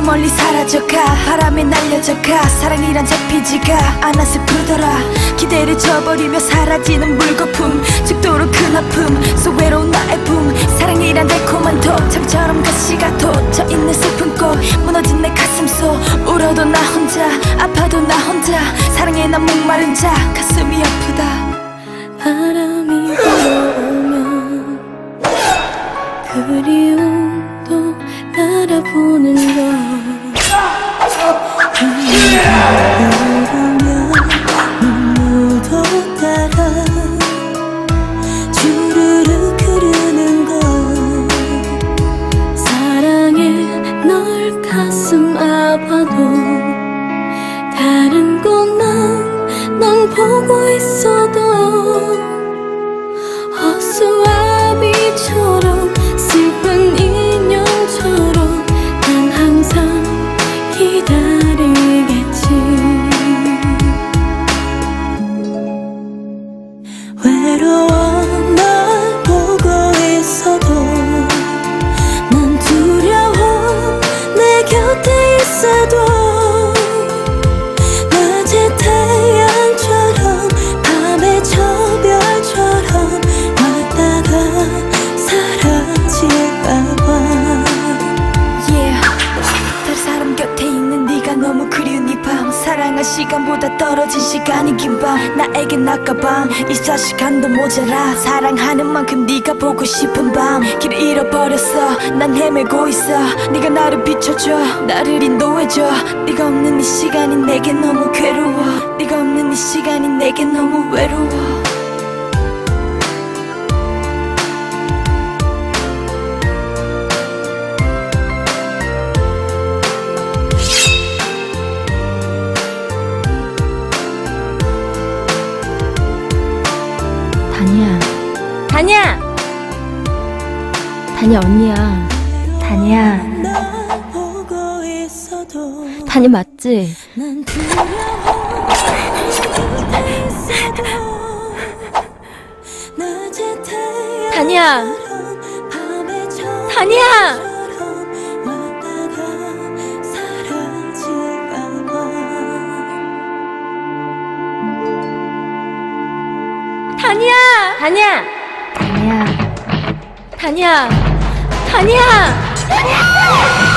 저 멀리 사라져가. 바람에 날려져가. 사랑이란 잡히지가 않아 슬프더라. 기대를 저버리며 사라지는 물거품. 죽도록 큰 아픔. 속 외로운 나의 품. 사랑이란 달콤한 독창처럼 가시가 돋쳐 있는 슬픈 꽃. 무너진 내 가슴 속. 울어도 나 혼자 아파도 나 혼자. 사랑에 난 목마른 자. 가슴이 아프다 보고 있어도 나에겐 낮과밤 24시간도 모자라. 사랑하는 만큼 네가 보고 싶은 밤. 길을 잃어버렸어. 난 헤매고 있어. 네가 나를 비춰줘. 나를 인도해줘. 네가 없는 이 시간이 내겐 너무 괴로워. 네가 없는 이 시간이 내겐 너무 외로워 다니야! 다니야, 언니야. 있어도 다니 맞지? 사라질까봐 다니야! 다니야! 다니야. 다니야! 다니야! 괜찮아.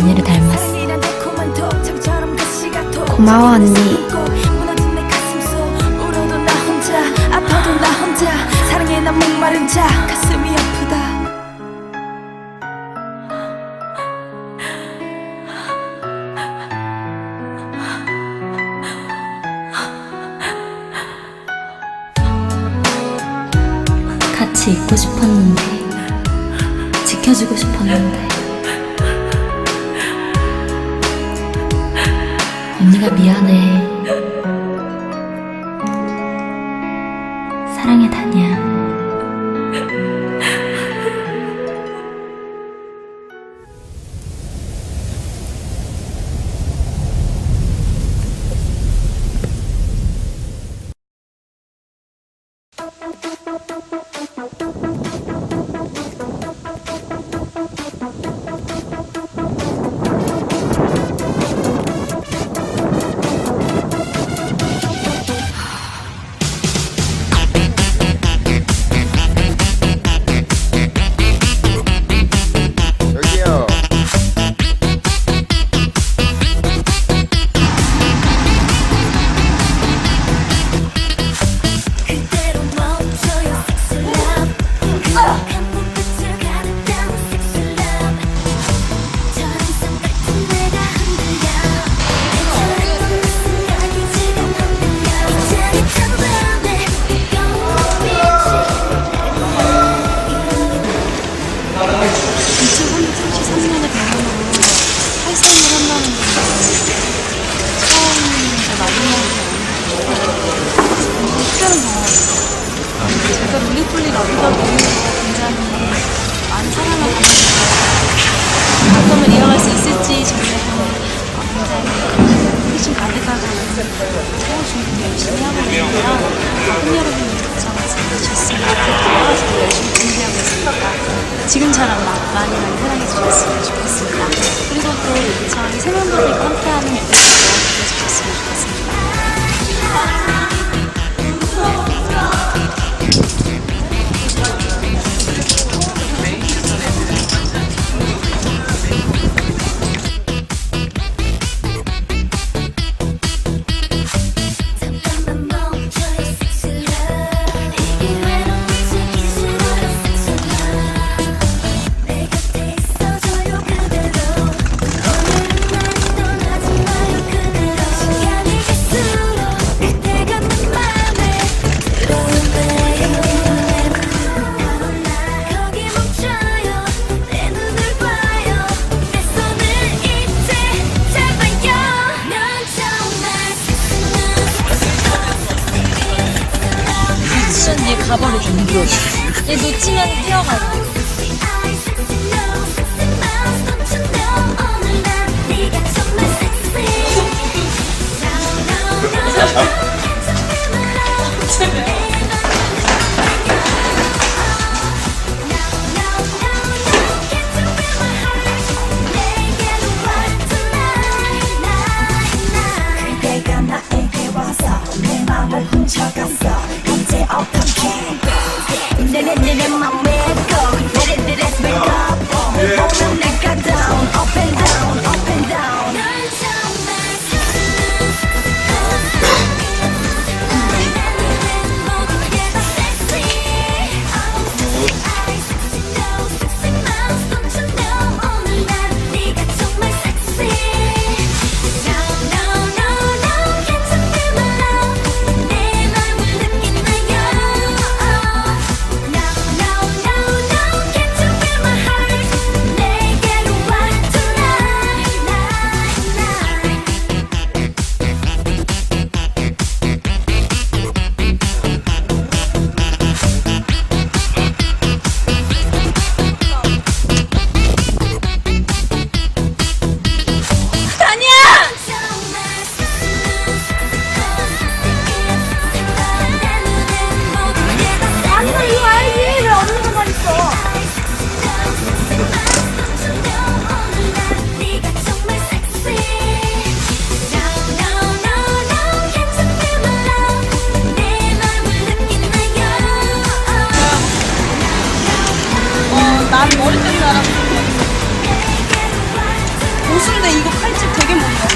다니를 닮았어. 고마워 언니. 같이 있고 싶었는데 지켜주고 싶었는데 내가 미안해. 지금처럼 막 많이 많이 사랑해 주셨으면 좋겠습니다. 그리고 또 이창이 세면도들과 함께하는 연습도 해주셨으면 좋겠습니다. 가방을 좀 밀어줘. 얘 놓치면 뛰어가요. 머리 때문에 알아. 고수인데 이거 팔집 되게 못해.